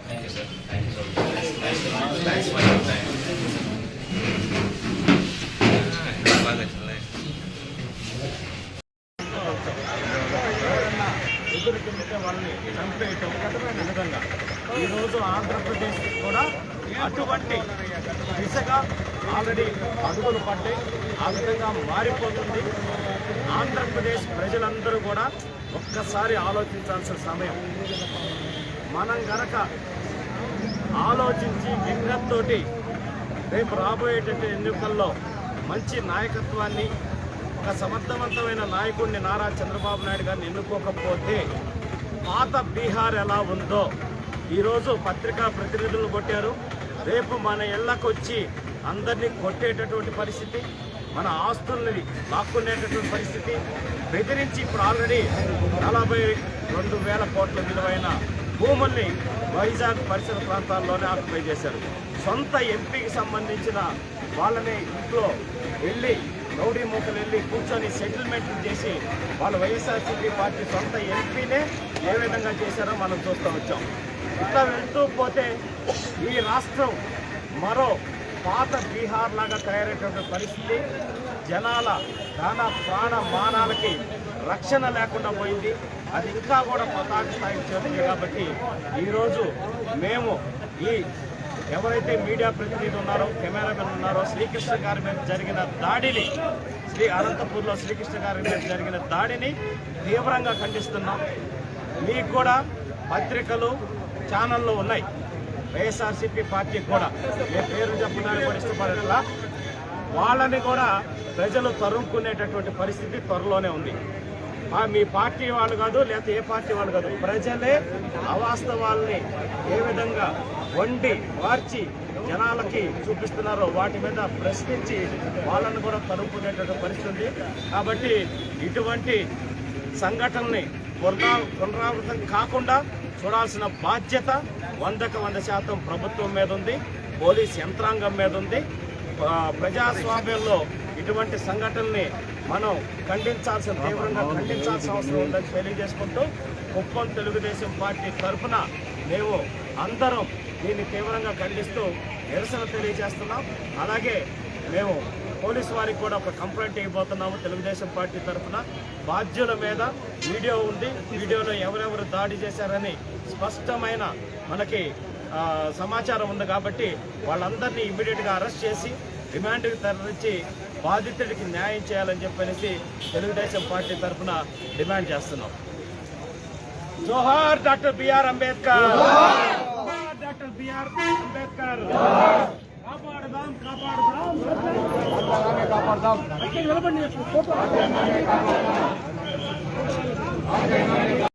Thank you sir thank you so much thanks for your time వాళ్ళని చంపేయటం ఈ ఈరోజు ఆంధ్రప్రదేశ్ కూడా అటువంటి దిశగా ఆల్రెడీ అడుగులు పడ్డాయి. ఆ విధంగా మారిపోతుంది. ఆంధ్రప్రదేశ్ ప్రజలందరూ కూడా ఒక్కసారి ఆలోచించాల్సిన సమయం. మనం గనక ఆలోచించి విజ్ఞతతోటి రేపు రాబోయేటటువంటి ఎన్నికల్లో మంచి నాయకత్వాన్ని ఒక సమర్థవంతమైన నాయకుడిని నారా చంద్రబాబు నాయుడు గారిని ఎన్నుకోకపోతే పాత బీహార్ ఎలా ఉందో? ఈరోజు పత్రికా ప్రతినిధులు కొట్టారు. రేపు మన ఇళ్ళకు వచ్చి అందరినీ కొట్టేటటువంటి పరిస్థితి మన ఆస్తుల్ని లాక్కునేటటువంటి పరిస్థితి బెదిరించి ఇప్పుడు ఆల్రెడీ నలభై రెండు వేల కోట్ల విలువైన భూముల్ని వైజాగ్ పరిసర ప్రాంతాల్లోనే ఆక్యుపై చేశారు. సొంత ఎంపీకి సంబంధించిన వాళ్ళని ఇంట్లో వెళ్ళి రౌడీ మూకలు వెళ్ళి కూర్చొని సెటిల్మెంట్ చేసి వాళ్ళు వైఎస్ఆర్సీపీ పార్టీ సొంత ఎంపీనే ఏ విధంగా చేశారో మనం చూస్తూ వచ్చాం. ఇట్లా వెళ్తూ పోతే ఈ రాష్ట్రం మరో పాత బీహార్ లాగా తయారైనటువంటి పరిస్థితి. జనాల ప్రాణ ప్రాణ మానాలకి రక్షణ లేకుండా పోయింది. అది ఇంకా కూడా పతాక స్థాయికి చేరుతుంది కాబట్టి ఈరోజు మేము ఈ ఎవరైతే మీడియా ప్రతినిధులు ఉన్నారో కెమెరామెన్ ఉన్నారో శ్రీకృష్ణ గారి మీద జరిగిన దాడిని శ్రీ అనంతపూర్లో శ్రీకృష్ణ గారి మీద జరిగిన దాడిని తీవ్రంగా ఖండిస్తున్నాం. మీకు కూడా పత్రికలు ఛానళ్ళు ఉన్నాయి. వైఎస్ఆర్సీపీ పార్టీకి కూడా. ఏ పేరు చెప్పడానికి ఇష్టపడేలా వాళ్ళని కూడా ప్రజలు తరుముకునేటటువంటి పరిస్థితి త్వరలోనే ఉంది. మీ పార్టీ వాళ్ళు కాదు లేకపోతే ఏ పార్టీ వాళ్ళు కాదు ప్రజలే అవాస్తవాల్ని ఏ విధంగా వండి మార్చి జనాలకి చూపిస్తున్నారో వాటి మీద ప్రశ్నించి వాళ్ళను కూడా తరుముకునేటటువంటి పరిస్థితి ఉంది. కాబట్టి ఇటువంటి సంఘటనని పునరా పునరావృతం కాకుండా చూడాల్సిన బాధ్యత వందకు వంద శాతం ప్రభుత్వం మీద ఉంది పోలీస్ యంత్రాంగం మీద ఉంది. ప్రజాస్వామ్యంలో ఇటువంటి సంఘటనల్ని మనం ఖండించాల్సిన తీవ్రంగా ఖండించాల్సిన అవసరం ఉందని తెలియజేసుకుంటూ కుప్పం తెలుగుదేశం పార్టీ తరఫున మేము అందరం దీన్ని తీవ్రంగా ఖండిస్తూ నిరసన తెలియజేస్తున్నాం. అలాగే మేము పోలీసు వారికి కూడా ఒక కంప్లైంట్ ఇవ్వబోతున్నాము తెలుగుదేశం పార్టీ తరఫున. బాధ్యుల మీద వీడియో ఉంది. వీడియోలో ఎవరెవరు దాడి చేశారని స్పష్టమైన మనకి సమాచారం ఉంది కాబట్టి వాళ్ళందరినీ ఇమ్మీడియట్గా అరెస్ట్ చేసి రిమాండ్కి తరలించి బాధితుడికి న్యాయం చేయాలని చెప్పనేసి తెలుగుదేశం పార్టీ తరఫున డిమాండ్ చేస్తున్నాం. జోహార్ doctor B R Ambedkar. Doctor B R Ambedkar. కాపాడదాం కాపాడదాం. కాపాడదాం నిలబడి